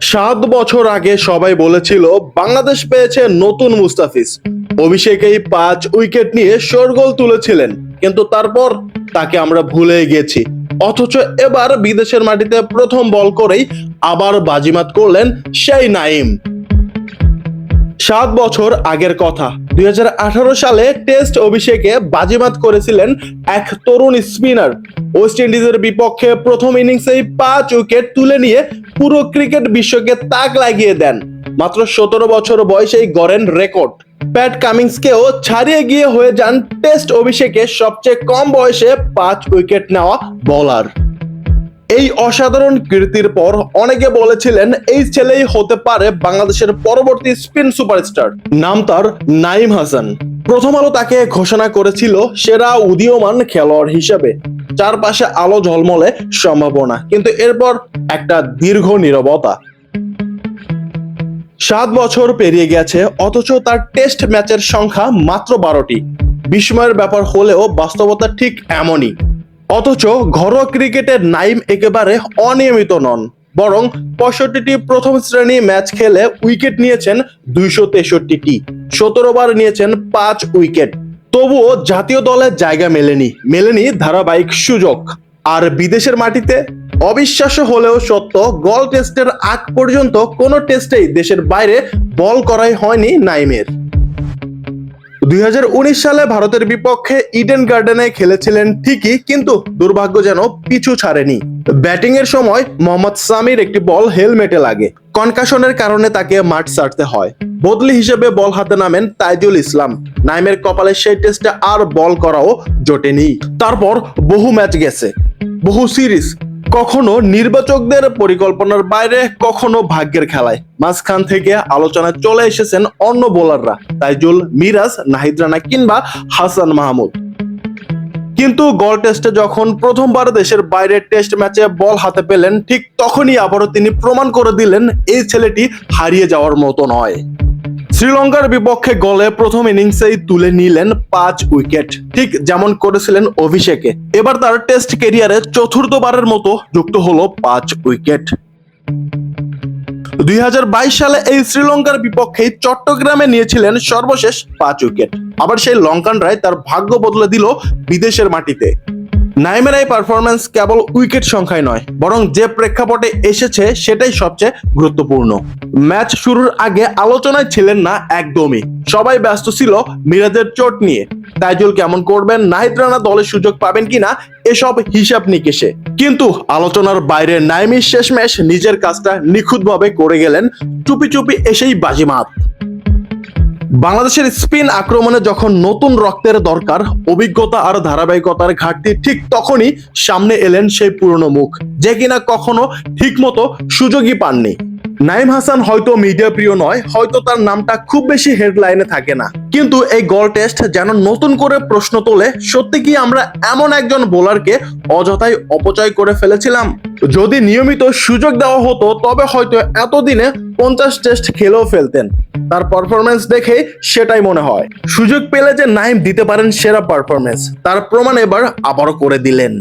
সাত বছর আগে সবাই বলেছিল, বাংলাদেশ পেয়েছে নতুন মুস্তাফিজ। অভিষেকেই পাঁচ উইকেট নিয়ে শোরগোল তুলেছিলেন, কিন্তু তারপর তাকে আমরা ভুলে গেছি। অথচ এবার বিদেশের মাটিতে প্রথম বল করেই আবার বাজিমাত করলেন সেই নাইম সাত বছর আগের কথা, দুই হাজার আঠারো সালে টেস্ট অভিষেকে বাজিমাত করেছিলেন এক তরুণ স্পিনার। ওয়েস্ট ইন্ডিজের বিপক্ষে প্রথম ইনিংসেই পাঁচ উইকেট তুলে নিয়ে পুরো ক্রিকেট বিশ্বকে তাক লাগিয়ে দেন। মাত্র সতেরো বছর বয়সেই গড়েন রেকর্ড। প্যাট কামিংসকেও ছাড়িয়ে গিয়ে হয়ে যান টেস্ট অভিষেকে সবচেয়ে কম বয়সে পাঁচ উইকেট নেওয়া বোলার। এই অসাধারণ কীর্তির পর অনেকে বলেছিলেন এই ছেলেই হতে পারে বাংলাদেশের পরবর্তী স্পিন সুপারস্টার। নাম তার নাইম হাসান। প্রথম আলো তাকে ঘোষণা করেছিল সেরা উদীয়মান খেলোয়াড় হিসেবে। চারপাশে আলো ঝলমলে সম্ভাবনা, কিন্তু এরপর একটা দীর্ঘ নীরবতা। সাত বছর পেরিয়ে গেছে, অথচ তার টেস্ট ম্যাচের সংখ্যা মাত্র বারোটি। বিস্ময়ের ব্যাপার হলেও বাস্তবতা ঠিক এমনই। অথচ ঘরোয়া ক্রিকেটের নাইম একেবারে অনিয়মিত নন, বরং পঁয়ষট্টিটি প্রথম শ্রেণি ম্যাচ খেলে উইকেট নিয়েছেন দুইশো তেষট্টিটি। সতেরো বার নিয়েছেন পাঁচ উইকেট। তবুও জাতীয় দলের জায়গা মেলেনি মেলেনি ধারাবাহিক সুযোগ। আর বিদেশের মাটিতে? অবিশ্বাস্য হলেও সত্য, গল টেস্টের আগ পর্যন্ত কোনো টেস্টেই দেশের বাইরে বল করাই হয়নি নাইমের। দুই সালে ভারতের বিপক্ষে ইডেন গার্ডেনে খেলেছিলেন ঠিকই, কিন্তু দুর্ভাগ্য যেন পিছু ছাড়েনি। ব্যাটিং এর সময় মোহাম্মদ সামির একটি বল হেলমেটে লাগে। কনকাশনের কারণে তাকে মাঠ ছাড়তে হয়। বদলি হিসেবে বল হাতে নামেন তাইজুল ইসলাম। নাইমের কপালে সেই টেস্টে আর বল করাও জোটেনি। তারপর বহু ম্যাচ গেছে। বহু সিরিজ কখনো নির্বাচকদের পরিকল্পনার বাইরে, কখনো ভাগ্যের খেলায়। মাঝখান থেকে আলোচনায় চলে এসেছেন অন্য বোলাররা, তাইজুল মিরাজ, নাহিদ রানা কিংবা হাসান মাহমুদ। কিন্তু গল টেস্টে যখন প্রথমবার দেশের বাইরে টেস্ট ম্যাচে বল হাতে পেলেন, ঠিক তখনই আবারও তিনি প্রমাণ করে দিলেন, এই ছেলেটি হারিয়ে যাওয়ার মতো নয়। শ্রীলঙ্কার বিপক্ষে গলে প্রথম ইনিংসেই তুলে নিলেন পাঁচ উইকেট। ঠিক যেমন করেছিলেন অভিষেকে। এবার তার টেস্ট ক্যারিয়ারে চতুর্থবারের মতো যুক্ত হলো পাঁচ উইকেট। দুই হাজার বাইশ সালে এই শ্রীলঙ্কার বিপক্ষে চট্টগ্রামে নিয়েছিলেন সর্বশেষ পাঁচ উইকেট। আবার সেই লঙ্কানরাই তার ভাগ্য বদলে দিল বিদেশের মাটিতে। নাইমের এই পারফরমেন্স কেবল উইকেট সংখ্যায় নয়, বরং যে প্রেক্ষাপটে এসেছে সেটাই সবচেয়ে গুরুত্বপূর্ণ। ম্যাচ শুরুর আগে আলোচনায় ছিলেন না একদমই। সবাই ব্যস্ত ছিল মিরাজের চোট নিয়ে। তাইজুল কেমন করবেন, নাহিদ রানা দলের সুযোগ পাবেন কিনা, এসব হিসাব নিকেশে। কিন্তু আলোচনার বাইরে নাইমির শেষমেশ নিজের কাজটা নিখুঁতভাবে করে গেলেন, চুপি চুপি এসেই বাজিমাত। বাংলাদেশের স্পিন আক্রমণে যখন নতুন রক্তের দরকার, অভিজ্ঞতা আর ধারাবাহিকতার ঘাটতি ঠিক তখনই সামনে এলেন সেই পুরনো মুখ, যে কিনা কখনো ঠিকমতো সুযোগই পাননি। নাইম হাসান হয়তো মিডিয়া প্রিয় নয়, হয়তো তার নামটা খুব বেশি হেডলাইনে থাকে না। কিন্তু এই গল টেস্ট যেন নতুন করে প্রশ্ন তোলে, সত্যি কি আমরা এমন একজন বোলারকে অযথাই অপচয় করে ফেলেছিলাম? যদি নিয়মিত সুযোগ দেওয়া হতো, তবে হয়তো এতদিনে পঞ্চাশ টেস্ট খেলেও ফেলতেন। তার পারফরমেন্স দেখে সেটাই মনে হয়। সুযোগ পেলে যে নাইম দিতে পারেন সেরা পারফরমেন্স তার প্রমাণ এবার আবারও করে দিলেন।